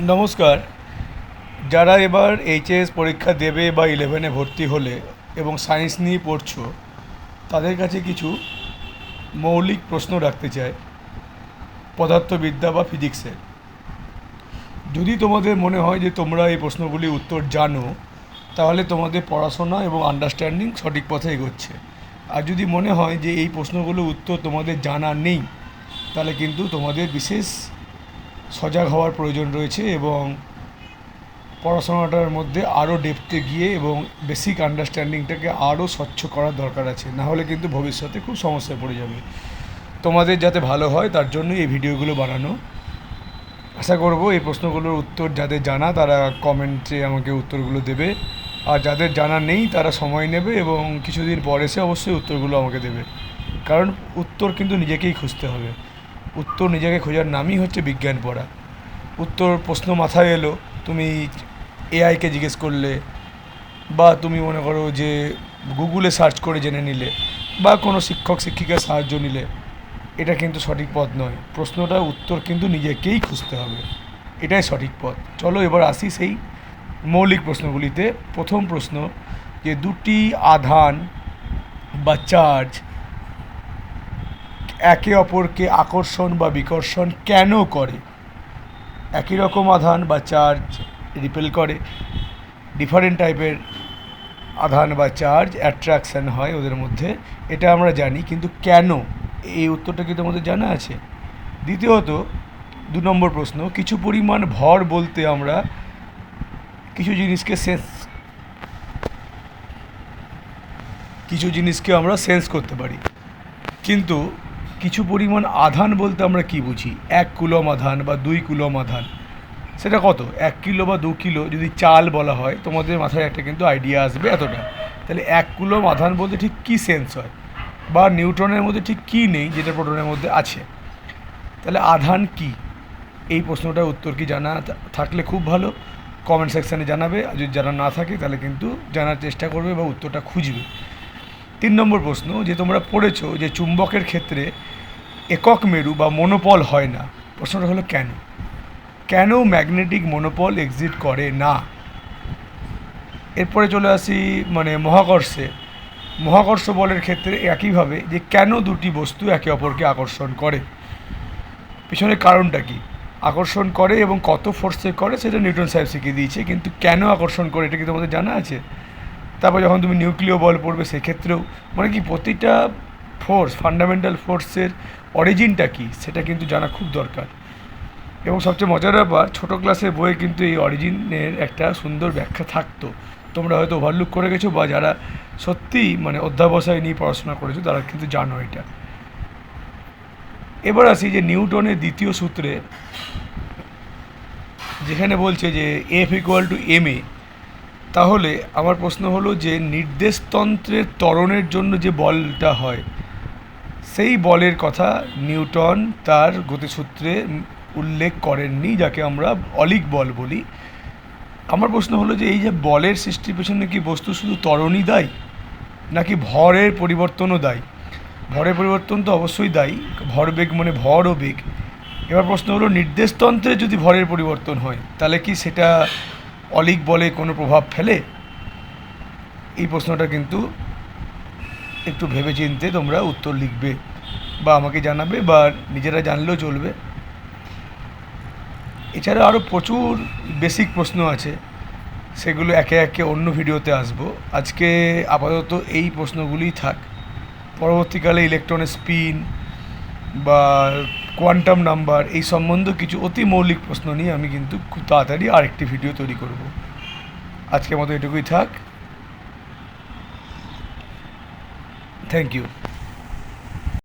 নমস্কার। যারা এবার এইচএস পরীক্ষা দেবে বা ইলেভেনে ভর্তি হলে এবং সায়েন্স নিয়ে পড়ছো, তাদের কাছে কিছু মৌলিক প্রশ্ন রাখতে চাই। পদার্থবিদ্যা বা ফিজিক্সের। যদি তোমাদের মনে হয় যে তোমরা এই প্রশ্নগুলির উত্তর জানো, তাহলে তোমাদের পড়াশোনা এবং আন্ডারস্ট্যান্ডিং সঠিক পথে এগোচ্ছে। আর যদি মনে হয় যে এই প্রশ্নগুলোর উত্তর তোমাদের জানা নেই, তাহলে কিন্তু তোমাদের বিশেষ সজাগ হওয়ার প্রয়োজন রয়েছে এবং পড়াশোনাটার মধ্যে আরও ডেপথে গিয়ে এবং বেসিক আন্ডারস্ট্যান্ডিংটাকে আরও স্বচ্ছ করার দরকার আছে। না হলে কিন্তু ভবিষ্যতে খুব সমস্যায় পড়ে যাবে। তোমাদের যাতে ভালো হয়, তার জন্যই এই ভিডিওগুলো বানানো। আশা করব এই প্রশ্নগুলোর উত্তর যাদের জানা, তারা কমেন্টে আমাকে উত্তরগুলো দেবে। আর যাদের জানা নেই, তারা সময় নেবে এবং কিছুদিন পর এসে অবশ্যই উত্তরগুলো আমাকে দেবে। কারণ উত্তর কিন্তু নিজেকেই খুঁজতে হবে। উত্তর নিজেকে খোঁজার নামই হচ্ছে বিজ্ঞান পড়া। উত্তর প্রশ্ন মাথায় এলো, তুমি এআইকে জিজ্ঞেস করলে বা তুমি মনে করো যে গুগলে সার্চ করে জেনে নিলে বা কোনো শিক্ষক, শিক্ষিকার সাহায্য নিলে, এটা কিন্তু সঠিক পথ নয়। প্রশ্নটার উত্তর কিন্তু নিজেকেই খুঁজতে হবে। এটাই সঠিক পথ। চলো এবার আসি সেই মৌলিক প্রশ্নগুলিতে। প্রথম প্রশ্ন যে দুটি আধান বা চার্জ একে অপরকে আকর্ষণ বা বিকর্ষণ কেন করে? একই রকম আধান বা চার্জ রিপেল করে। ডিফারেন্ট টাইপের আধান বা চার্জ অ্যাট্রাকশান হয় ওদের মধ্যে। এটা আমরা জানি, কিন্তু কেন? এই উত্তরটা কি তোমাদের জানা আছে? দ্বিতীয়ত, দু নম্বর প্রশ্ন, কিছু পরিমাণ ভর বলতে আমরা কিছু জিনিসকে সেন্স কিছু জিনিসকে আমরা সেন্স করতে পারি। কিন্তু কিছু পরিমাণ আধান বলতে আমরা কি বুঝি? এক কুলম আধান বা দুই কুলম আধান। সেটা কত? এক কিলো বা দু কিলো যদি চাল বলা হয়, তোমাদের মাথায় একটা কিন্তু আইডিয়া আসবে এতটা। তাহলে এক কুলম আধান বলতে ঠিক কী সেন্স হয়? বা নিউট্রনের মধ্যে ঠিক কী নেই যেটা প্রোটনের মধ্যে আছে? তাহলে আধান কি? এই প্রশ্নটার উত্তর কি জানা থাকলে খুব ভালো। কমেন্ট সেকশানে জানাবে। আর যদি জানা না থাকে, তাহলে কিন্তু জানার চেষ্টা করবে বা উত্তরটা খুঁজবে। তিন নম্বর প্রশ্ন, যে তোমরা পড়েছো যে চুম্বকের ক্ষেত্রে একক মেরু বা মনোপল হয় না। প্রশ্নটা হলো কেন? কেন ম্যাগনেটিক মনোপল এক্সিট করে না? এরপরে চলে আসি মানে মহাকর্ষে। মহাকর্ষ বলের ক্ষেত্রে একইভাবে যে কেন দুটি বস্তু একে অপরকে আকর্ষণ করে? পিছনের কারণটা কি? আকর্ষণ করে এবং কত ফোর্সে করে সেটা নিউটন সাহেব শিখিয়ে দিয়েছে, কিন্তু কেন আকর্ষণ করে এটা কি তোমাদের জানা আছে? তারপর যখন তুমি নিউক্লিয় বল পড়বে সেক্ষেত্রেও মানে কি প্রতিটা ফোর্স ফান্ডামেন্টাল ফোর্সের অরিজিনটা কি, সেটা কিন্তু জানা খুব দরকার। এবং সবচেয়ে মজার ব্যাপার, ছোটো ক্লাসের বইয়ে কিন্তু এই অরিজিনের একটা সুন্দর ব্যাখ্যা থাকতো। তোমরা হয়তো ওভারলুক করে গেছো বা যারা সত্যিই মানে অধ্যাবসায় নিয়ে পড়াশোনা করেছ, তারা কিন্তু জানো এটা। এবার আসি যে নিউটনের দ্বিতীয় সূত্রে, যেখানে বলছে যে F equal to M A তাহলে আমার প্রশ্ন হলো যে নির্দেশতন্ত্রের ত্বরণের জন্য যে বলটা হয় সেই বলের কথা নিউটন তার গতিসূত্রে উল্লেখ করেননি, যাকে আমরা অলিক বল বলি। আমার প্রশ্ন হলো যে এই যে বলের সৃষ্টির পেছনে কি বস্তু শুধু তরণই দায়ী, নাকি ভরের পরিবর্তনও দায়ী? ভরের পরিবর্তন তো অবশ্যই দায়ী ভরবেগ মানে ভর ও বেগ। এবার প্রশ্ন হলো, নির্দেশতন্ত্রে যদি ভরের পরিবর্তন হয়, তাহলে কি সেটা অলিক বলে কোনো প্রভাব ফেলে? এই প্রশ্নটা কিন্তু একটু ভেবেচিন্তে তোমরা উত্তর লিখবে বা আমাকে জানাবে বা নিজেরা জানলেও চলবে। এছাড়া আরও প্রচুর বেসিক প্রশ্ন আছে, সেগুলো একে একে অন্য ভিডিওতে আসব। আজকে আপাতত এই প্রশ্নগুলিই থাক। পরবর্তীকালে ইলেকট্রনের স্পিন বা কোয়ান্টাম নাম্বার এই সম্বন্ধে কিছু অতি মৌলিক প্রশ্ন নিয়ে আমি কিন্তু খুব তাড়াতাড়ি আরেকটি ভিডিও তৈরি করব। আজকের মতো এটুকুই থাক। Thank you